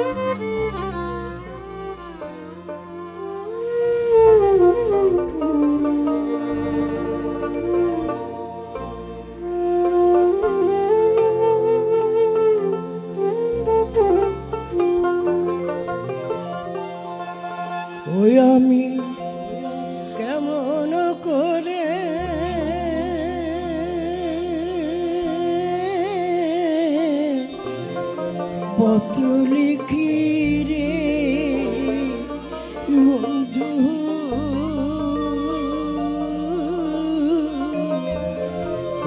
Música পত্র লিখি রে বন্ধু।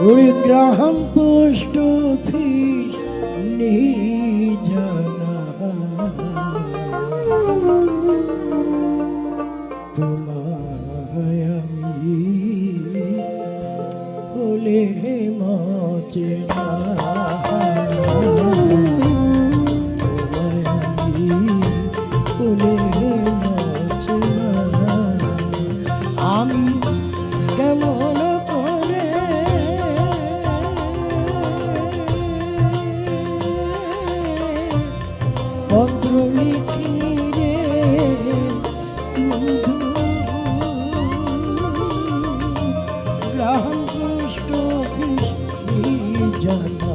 ওই গ্রাহম পোস্ট অফিস গ্রাম কৃষ্ণ কৃষ্ণ জানা।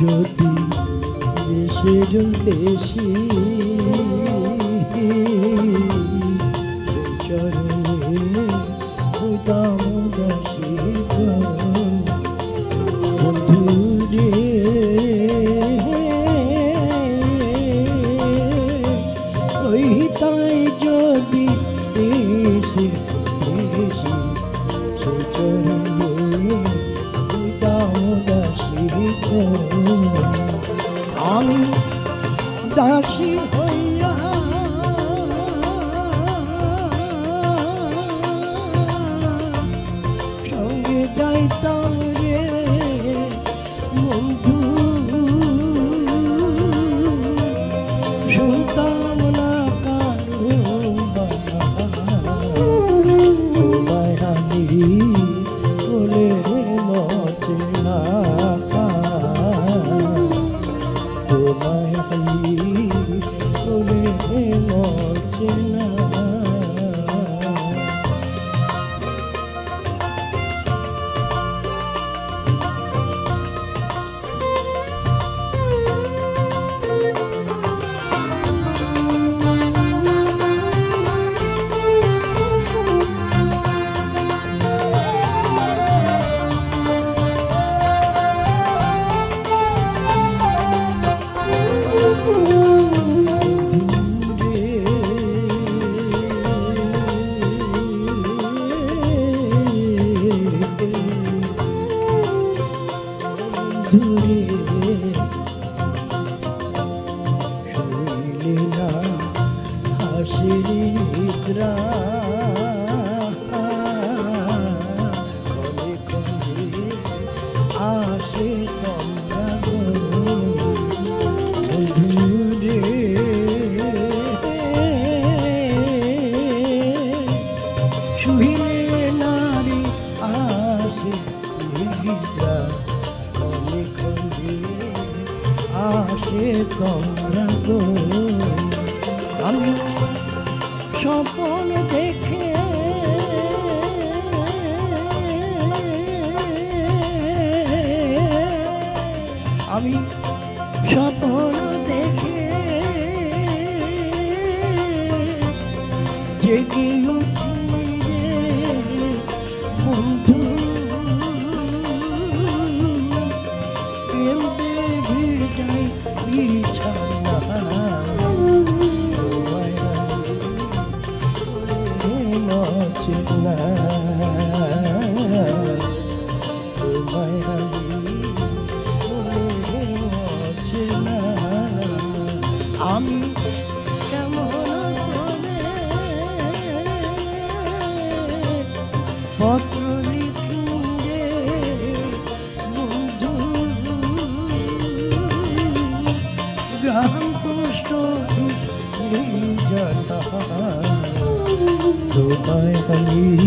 যদি দেশের দেশি চরণে উদাম দাসী বন্ধুরে, ওই তাই যদি দেশে দেশে সে চরণে উদাম দাসী আমি দাসী হইয়া সঙ্গে যাইতাম রে বন্ধু শুনতাম না কারও। আমি হাসির নিদ্রা। ক্ষণে ক্ষণে আসে তোমরা বন্ধুরে শুইলে নারী আসে নিদ্রা। আমি স্বপন দেখে আমি কেমন করে পত্র লিখুরে বন্ধু। গ্রাম কষ্ট জানা। তোমায় আমি